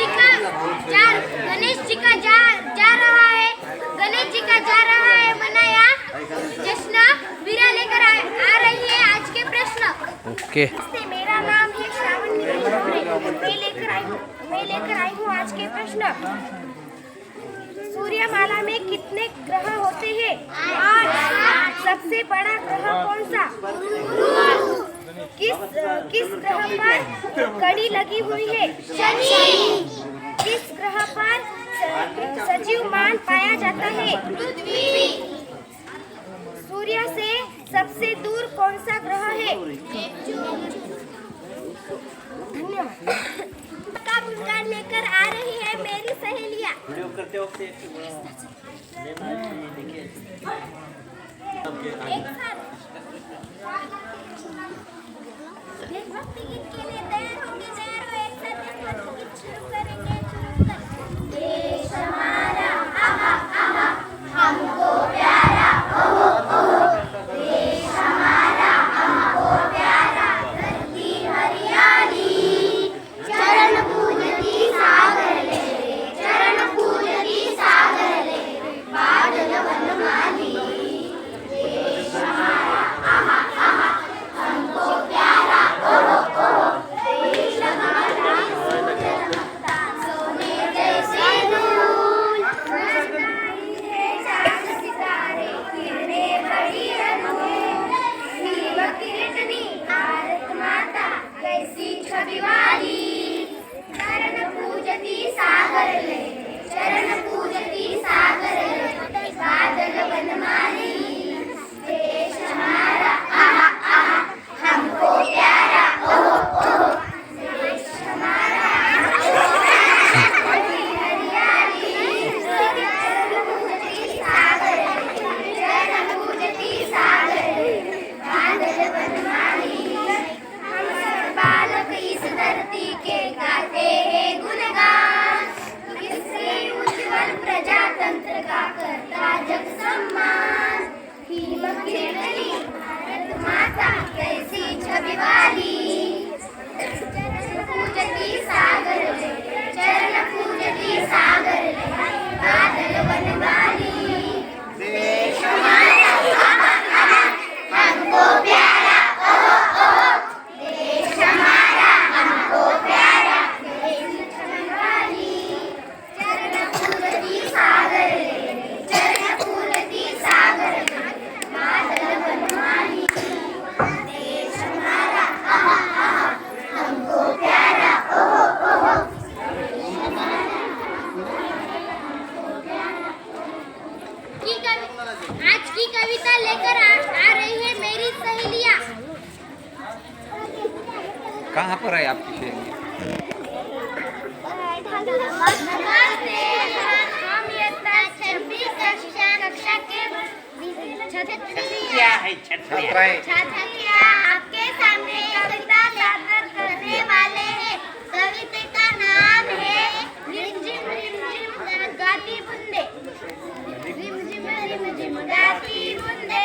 जी का जा गणेश जी का जा जा रहा है। गणेश जी का जा रहा है मनाया। जश्न वीरा लेकर आ, आ रही है आज के प्रश्न। ओके। नमस्ते मेरा नाम है श्रावण मैं लेकर आई हूँ मैं लेकर आई हूँ आज के प्रश्न। सूर्यमाला में कितने ग्रह होते हैं? आठ। सबसे बड़ा ग्रह कौन सा? किस किस ग्रह पर कड़ी लगी हुई है? शनि किस ग्रह पर सजीव मान पाया जाता है? सूर्य से सबसे दूर कौन सा ग्रह है? धन्यवाद। का पुरस्कार लेकर आ रही है मेरी सहेलियाँ? एक साथ देशभक्ति गीत आज की कविता लेकर आ, आ रही है मेरी सहेलियाँ। कहाँ पर है आपकी सहेली? नमस्ते हम इयत्ता छब्बीस कक्षा कक्षा के छत्रिया छात्रा है छात्रिया आपके सामने कविता सादर करने वाले हैं कविता का नाम है रिमझिम रिमझिम गाती बूंदे रिमझिम रिमझिम गाती बूंदे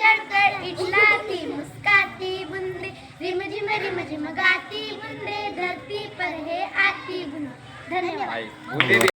चढ़कर इठलाती मुस्काती, बुंदे। रिम, झिम रिम, झिम गाती, बुंदे धरती पर है आती, बुंदे। धन्यवाद।